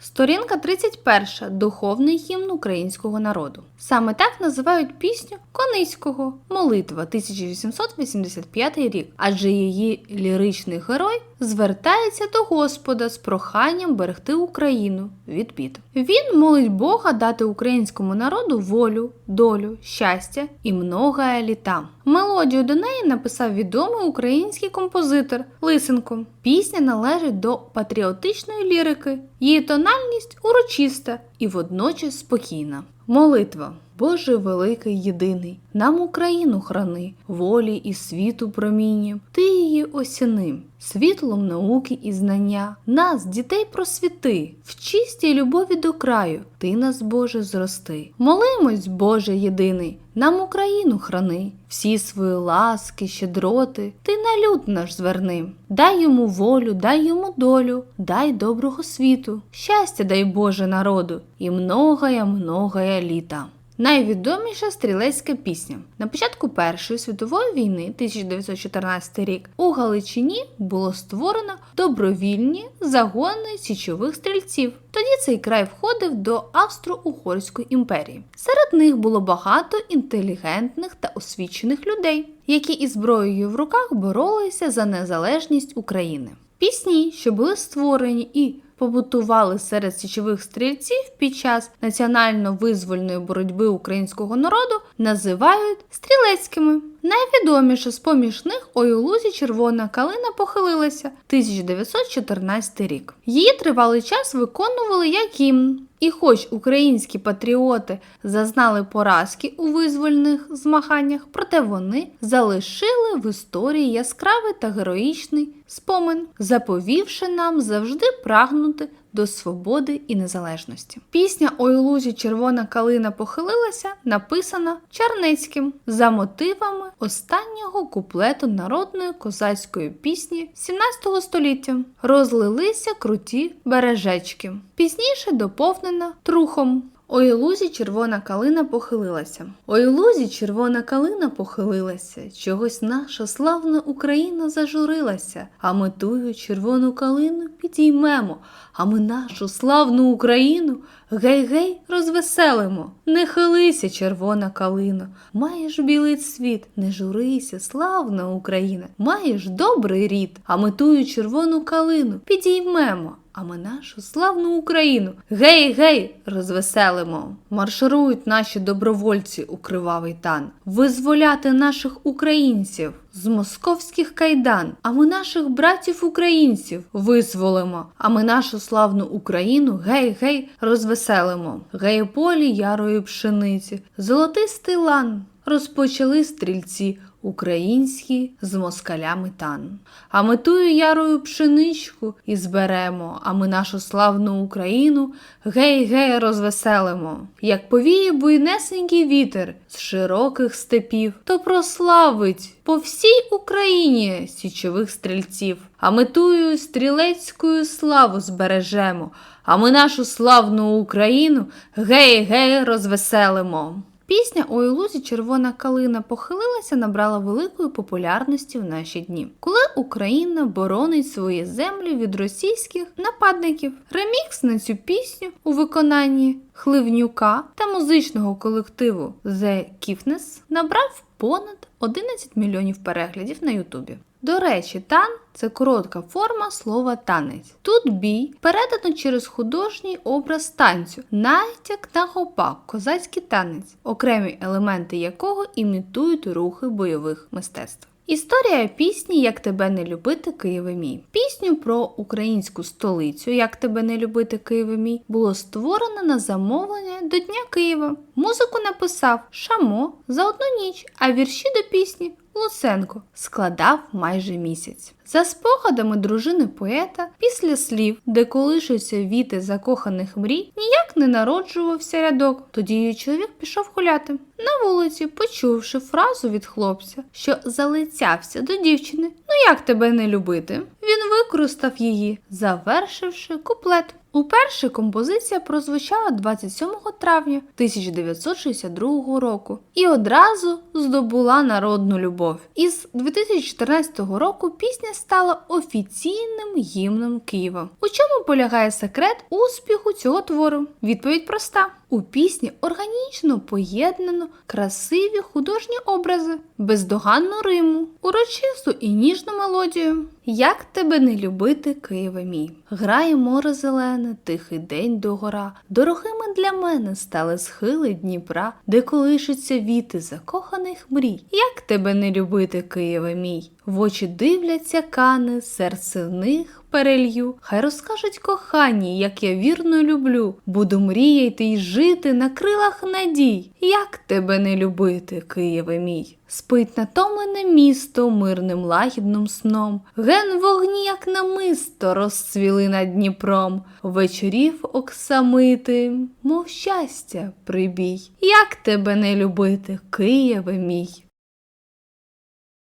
Сторінка 31. Духовний гімн українського народу. Саме так називають пісню Кониського Молитва 1885 рік, адже її ліричний герой звертається до Господа з проханням берегти Україну від бід. Він молить Бога дати українському народу волю, долю, щастя і многое літа. Мелодію до неї написав відомий український композитор Лисенко. Пісня належить до патріотичної лірики. Її тональність урочиста і водночас спокійна. Молитва. Боже великий єдиний, нам Україну храни, волі і світу промінням, ти її осяни, світлом науки і знання, нас, дітей, просвіти, в чистій любові до краю, ти нас, Боже, зрости. Молимось, Боже єдиний, нам Україну храни, всі свої ласки, щедроти, ти на люд наш зверни. Дай йому волю, дай йому долю, дай доброго світу, щастя дай Боже народу, і многая, многая літа. Найвідоміша стрілецька пісня. На початку Першої світової війни, 1914 рік, у Галичині було створено добровільні загони січових стрільців. Тоді цей край входив до Австро-Угорської імперії. Серед них було багато інтелігентних та освічених людей, які із зброєю в руках боролися за незалежність України. Пісні, що були створені і побутували серед січових стрільців під час національно-визвольної боротьби українського народу, називають стрілецькими. Найвідоміше з поміж них «Ой у червона калина похилилася 1914 рік. Її тривалий час виконували як гімн. І хоч українські патріоти зазнали поразки у визвольних змаганнях, проте вони залишили в історії яскравий та героїчний спомин, заповівши нам завжди прагнути до свободи і незалежності. Пісня «Ой лузі червона калина похилилася написана Чарнецьким за мотивами останнього куплету народної козацької пісні 17 століття. Розлилися круті бережечки. Пізніше доповнена трухом. Ой лузі червона калина похилилася. Ой лузі червона калина похилилася. Чогось наша славна Україна зажурилася. А ми тую червону калину підіймемо. А ми нашу славну Україну гей-гей розвеселимо. Не хилися, червона калина, маєш білий цвіт, не журися, славна Україна, маєш добрий рід, а ми тую червону калину підіймемо. А ми нашу славну Україну гей-гей розвеселимо. Марширують наші добровольці у кривавий тан, визволяти наших українців з московських кайдан. А ми наших братів українців визволимо. А ми нашу славну Україну гей-гей розвеселимо. Гей полі ярої пшениці, золотистий лан. Розпочали стрільці українські з москалями тан. А ми тую ярою пшеничку і зберемо, а ми нашу славну Україну гей-гей розвеселимо. Як повіє буйнесенький вітер з широких степів, то прославить по всій Україні січових стрільців. А ми тую стрілецькою славу збережемо, а ми нашу славну Україну гей-гей розвеселимо. Пісня «Ой у лузі червона калина похилилася набрала великої популярності в наші дні, коли Україна боронить свої землі від російських нападників. Ремікс на цю пісню у виконанні Хливнюка та музичного колективу The Kiffness набрав понад 11 мільйонів переглядів на Ютубі. До речі, тан це коротка форма слова танець. Тут бій передано через художній образ танцю, натяк на гопак, козацький танець, окремі елементи якого імітують рухи бойових мистецтв. Історія пісні Як тебе не любити, Києве мій. Пісню про українську столицю Як тебе не любити, Києве мій було створено на замовлення до Дня Києва. Музику написав Шамо за одну ніч, а вірші до пісні Луценко складав майже місяць. За спогадами дружини поета, після слів, де колишуться віти закоханих мрій, ніяк не народжувався рядок. Тоді її чоловік пішов гуляти. На вулиці, почувши фразу від хлопця, що залицявся до дівчини, ну як тебе не любити? Він використав її, завершивши куплет. Уперше композиція прозвучала 27 травня 1962 року і одразу здобула народну любов. Із 2014 року пісня стала офіційним гімном Києва. У чому полягає секрет успіху цього твору? Відповідь проста: у пісні органічно поєднано красиві художні образи, бездоганну риму, урочисту і ніжну мелодію. Як тебе не любити, Києве мій? Грає море зелене, тихий день догора. Дорогими для мене стали схили Дніпра, де колишуться віти закоханих мрій. Як тебе не любити, Києве мій? В очі дивляться кани, серце в них перелью. Хай розкажуть кохані, як я вірно люблю. Буду мріяти й жити на крилах надій. Як тебе не любити, Києве мій? Спить натомлене місто мирним лагідним сном. Ген вогні, як намисто, розцвіли над Дніпром. Вечорів оксамити, мов щастя, прибій. Як тебе не любити, Києве мій?